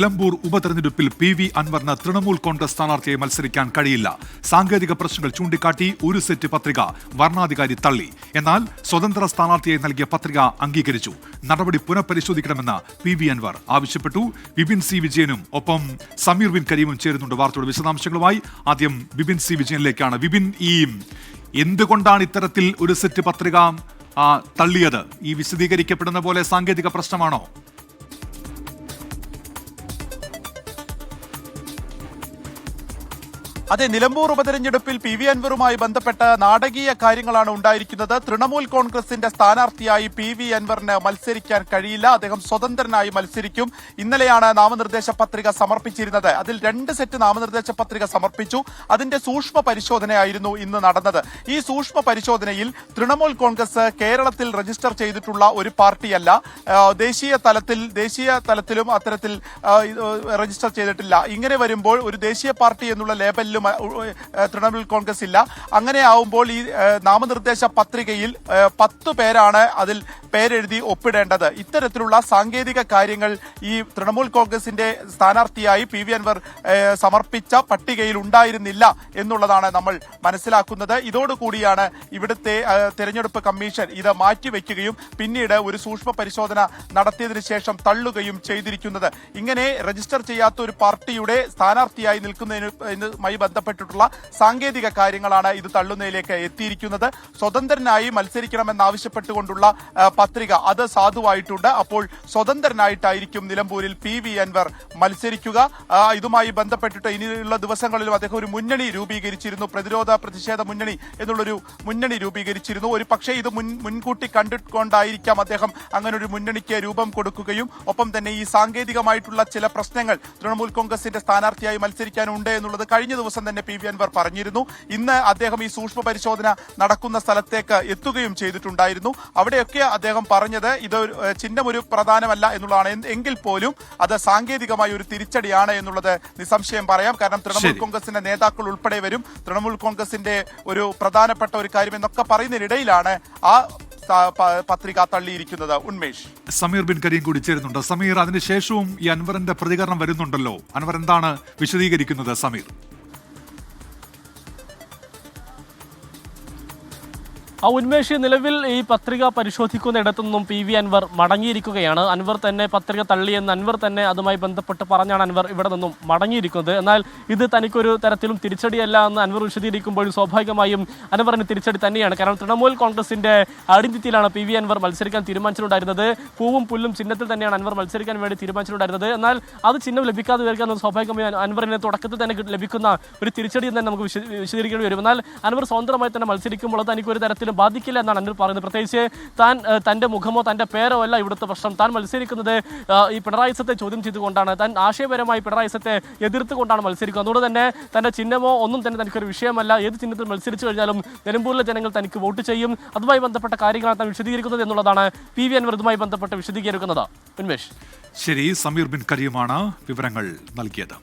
നിലമ്പൂർ ഉപതെരഞ്ഞെടുപ്പിൽ P V അൻവറിന് തൃണമൂൽ കോൺഗ്രസ് സ്ഥാനാർത്ഥിയെ മത്സരിക്കാൻ കഴിയില്ല. സാങ്കേതിക പ്രശ്നങ്ങൾ ചൂണ്ടിക്കാട്ടി ഒരു സെറ്റ് പത്രിക വർണാധികാരി തള്ളി. എന്നാൽ സ്വതന്ത്ര സ്ഥാനാർത്ഥിയെ നൽകിയ പത്രിക അംഗീകരിച്ചു. നടപടി പുനഃപരിശോധിക്കണമെന്ന് പി വി അൻവർ ആവശ്യപ്പെട്ടു. വിപിൻ സി വിജയനും ഒപ്പം സമീർ ബിൻ കരീമും ചേരുന്നുണ്ട് വാർത്തയുടെ വിശദാംശങ്ങളുമായി. ആദ്യം വിപിൻ സി വിജയനിലേക്കാണ്. വിപിൻ ഈ എന്തുകൊണ്ടാണ് ഇത്തരത്തിൽ ഒരു സെറ്റ് പത്രിക തള്ളിയത്? ഈ വിശദീകരിക്കപ്പെടുന്ന പോലെ സാങ്കേതിക പ്രശ്നമാണോ? അതെ നിലമ്പൂർ ഉപതെരഞ്ഞെടുപ്പിൽ പി വി അൻവറുമായി ബന്ധപ്പെട്ട നാടകീയ കാര്യങ്ങളാണ് ഉണ്ടായിരിക്കുന്നത്. തൃണമൂൽ കോൺഗ്രസിന്റെ സ്ഥാനാർത്ഥിയായി പി വി അൻവറിന് മത്സരിക്കാൻ കഴിയില്ല. അദ്ദേഹം സ്വതന്ത്രനായി മത്സരിക്കും. ഇന്നലെയാണ് നാമനിർദ്ദേശ പത്രിക സമർപ്പിച്ചിരുന്നത്. അതിൽ രണ്ട് സെറ്റ് നാമനിർദ്ദേശ പത്രിക സമർപ്പിച്ചു. അതിന്റെ സൂക്ഷ്മ പരിശോധനയായിരുന്നു ഇന്ന് നടന്നത്. ഈ സൂക്ഷ്മ പരിശോധനയിൽ തൃണമൂൽ കോൺഗ്രസ് കേരളത്തിൽ രജിസ്റ്റർ ചെയ്തിട്ടുള്ള ഒരു പാർട്ടിയല്ല. ദേശീയ തലത്തിൽ ദേശീയ തലത്തിലും അത്തരത്തിൽ രജിസ്റ്റർ ചെയ്തിട്ടില്ല. ഇങ്ങനെ വരുമ്പോൾ ഒരു ദേശീയ പാർട്ടി എന്നുള്ള ലേബലിലും തൃണമൂൽ കോൺഗ്രസ് ഇല്ല. അങ്ങനെയാവുമ്പോൾ ഈ നാമനിർദ്ദേശ പത്രികയിൽ പത്ത് പേരാണ് അതിൽ പേരെഴുതി ഒപ്പിടേണ്ടത്. ഇത്തരത്തിലുള്ള സാങ്കേതിക കാര്യങ്ങൾ ഈ തൃണമൂൽ കോൺഗ്രസിന്റെ സ്ഥാനാർത്ഥിയായി പി വി അൻവർ സമർപ്പിച്ച പട്ടികയിൽ ഉണ്ടായിരുന്നില്ല എന്നുള്ളതാണ് നമ്മൾ മനസ്സിലാക്കുന്നത്. ഇതോടുകൂടിയാണ് ഇവിടുത്തെ തെരഞ്ഞെടുപ്പ് കമ്മീഷൻ ഇത് മാറ്റിവെക്കുകയും പിന്നീട് ഒരു സൂക്ഷ്മ പരിശോധന നടത്തിയതിനു ശേഷം തള്ളുകയും ചെയ്തിരിക്കുന്നത്. ഇങ്ങനെ രജിസ്റ്റർ ചെയ്യാത്ത ഒരു പാർട്ടിയുടെ സ്ഥാനാർത്ഥിയായി നിൽക്കുന്നതിനുമായി ബന്ധപ്പെട്ടിട്ടുള്ള സാങ്കേതിക കാര്യങ്ങളാണ് ഇത് തള്ളുന്നതിലേക്ക് എത്തിയിരിക്കുന്നത്. സ്വതന്ത്രനായി മത്സരിക്കണമെന്നാവശ്യപ്പെട്ടുകൊണ്ടുള്ള പത്രിക. അത് സാധുവായിട്ടുണ്ട്. അപ്പോൾ സ്വതന്ത്രനായിട്ടായിരിക്കും നിലമ്പൂരിൽ പി വി അൻവർ മത്സരിക്കുക. ഇതുമായി ബന്ധപ്പെട്ടിട്ട് ഇനിയുള്ള ദിവസങ്ങളിലും അദ്ദേഹം ഒരു മുന്നണി രൂപീകരിച്ചിരുന്നു. പ്രതിരോധ പ്രതിഷേധ മുന്നണി എന്നുള്ളൊരു മുന്നണി രൂപീകരിച്ചിരുന്നു. ഒരു പക്ഷേ ഇത് മുൻ മുൻകൂട്ടി കണ്ടുകൊണ്ടായിരിക്കാം അദ്ദേഹം അങ്ങനെ ഒരു മുന്നണിക്ക് രൂപം കൊടുക്കുകയും ഒപ്പം തന്നെ ഈ സാങ്കേതികമായിട്ടുള്ള ചില പ്രശ്നങ്ങൾ തൃണമൂൽ കോൺഗ്രസിന്റെ സ്ഥാനാർത്ഥിയായി മത്സരിക്കാനുണ്ട് എന്നുള്ളത് കഴിഞ്ഞ ദിവസം തന്നെ പി വി അൻവർ പറഞ്ഞിരുന്നു. ഇന്ന് അദ്ദേഹം ഈ സൂക്ഷ്മ പരിശോധന നടക്കുന്ന സ്ഥലത്തേക്ക് എത്തുകയും ചെയ്തിട്ടുണ്ടായിരുന്നു. അവിടെയൊക്കെ അദ്ദേഹം പറഞ്ഞത് ഇത് ചിഹ്നം ഒരു പ്രധാനമല്ല എന്നുള്ളതാണ്. എങ്കിൽ പോലും അത് സാങ്കേതികമായ ഒരു തിരിച്ചടിയാണ് എന്നുള്ളത് നിസ്സംശയം പറയാം. കാരണം തൃണമൂൽ കോൺഗ്രസിന്റെ നേതാക്കൾ ഉൾപ്പെടെ വരും. തൃണമൂൽ കോൺഗ്രസിന്റെ ഒരു പ്രധാനപ്പെട്ട ഒരു കാര്യം എന്നൊക്കെ പറയുന്നതിനിടയിലാണ് ആ പത്രിക തള്ളിയിരിക്കുന്നത്. ഉന്മേഷ്. സമീർ ബിൻ കരീം കൂടി ചേരുന്നുണ്ട്. സമീർ അതിനുശേഷവും ഈ അൻവറിന്റെ പ്രതികരണം വരുന്നുണ്ടല്ലോ. അൻവർ എന്താണ് വിശദീകരിക്കുന്നത് സമീർ? ആ ഉന്മേഷ് നിലവിൽ ഈ പത്രിക പരിശോധിക്കുന്നിടത്തു നിന്നും പി വി അൻവർ മടങ്ങിയിരിക്കുകയാണ്. അൻവർ തന്നെ പത്രിക തള്ളിയെന്ന് അൻവർ തന്നെ അതുമായി ബന്ധപ്പെട്ട് പറഞ്ഞാണ് അൻവർ ഇവിടെ നിന്നും മടങ്ങിയിരിക്കുന്നത്. എന്നാൽ ഇത് തനിക്കൊരു തരത്തിലും തിരിച്ചടിയല്ല എന്ന് അൻവർ വിശദീകരിക്കുമ്പോൾ സ്വാഭാവികമായും അൻവറിന് തിരിച്ചടി തന്നെയാണ്. കാരണം തൃണമൂൽ കോൺഗ്രസിന്റെ ഐഡന്റിറ്റിയിലാണ് പി വി അൻവർ മത്സരിക്കാൻ തീരുമാനിച്ചിട്ടുണ്ടായിരുന്നത്. പൂവും പുല്ലും ചിഹ്നത്തിൽ തന്നെയാണ് അൻവർ മത്സരിക്കാൻ വേണ്ടി തീരുമാനിച്ചിട്ടുണ്ടായിരുന്നത്. എന്നാൽ അത് ചിഹ്നം ലഭിക്കാതെ വരിക എന്നത് സ്വാഭാവികമായും അൻവറിന് തുടക്കത്തിൽ തന്നെ ലഭിക്കുന്ന ഒരു തിരിച്ചടി തന്നെ നമുക്ക് വിശദീകരിക്കേണ്ടി വരും. എന്നാൽ അൻവർ സ്വതന്ത്രമായി തന്നെ മത്സരിക്കുമ്പോൾ തനിക്കൊരു തനിക്ക് തരത്തിലും ബാധിക്കില്ല എന്നാണ് അനിൽ പറയുന്നത്. പ്രത്യേകിച്ച് താൻ തന്റെ മുഖമോ തന്റെ പേരോ അല്ല ഇവിടുത്തെ പ്രശ്നം. താൻ മത്സരിക്കുന്നത് ഈ പിണറായി സത്തെ ചോദ്യം ചെയ്തുകൊണ്ടാണ്. താൻ ആശയപരമായി പിണറായി സത്തെ എതിർത്തുകൊണ്ടാണ് മത്സരിക്കുന്നത്. അതുകൊണ്ട് തന്നെ തന്റെ ചിഹ്നമോ ഒന്നും തന്നെ തനിക്കൊരു വിഷയമല്ല. ഏത് ചിഹ്നത്തിൽ മത്സരിച്ചു കഴിഞ്ഞാലും നിലമ്പൂരിലെ ജനങ്ങൾ തനിക്ക് വോട്ട് ചെയ്യും. അതുമായി ബന്ധപ്പെട്ട കാര്യങ്ങളാണ് താൻ വിശദീകരിക്കുന്നത് എന്നുള്ളതാണ് പി വി അൻവർ ഇതുമായി ബന്ധപ്പെട്ട് വിശദീകരിക്കുന്നത്. ഉന്മേഷ്. ശരി സമീർ ബിൻ കരിയുമാണ് വിവരങ്ങൾ നൽകിയത്.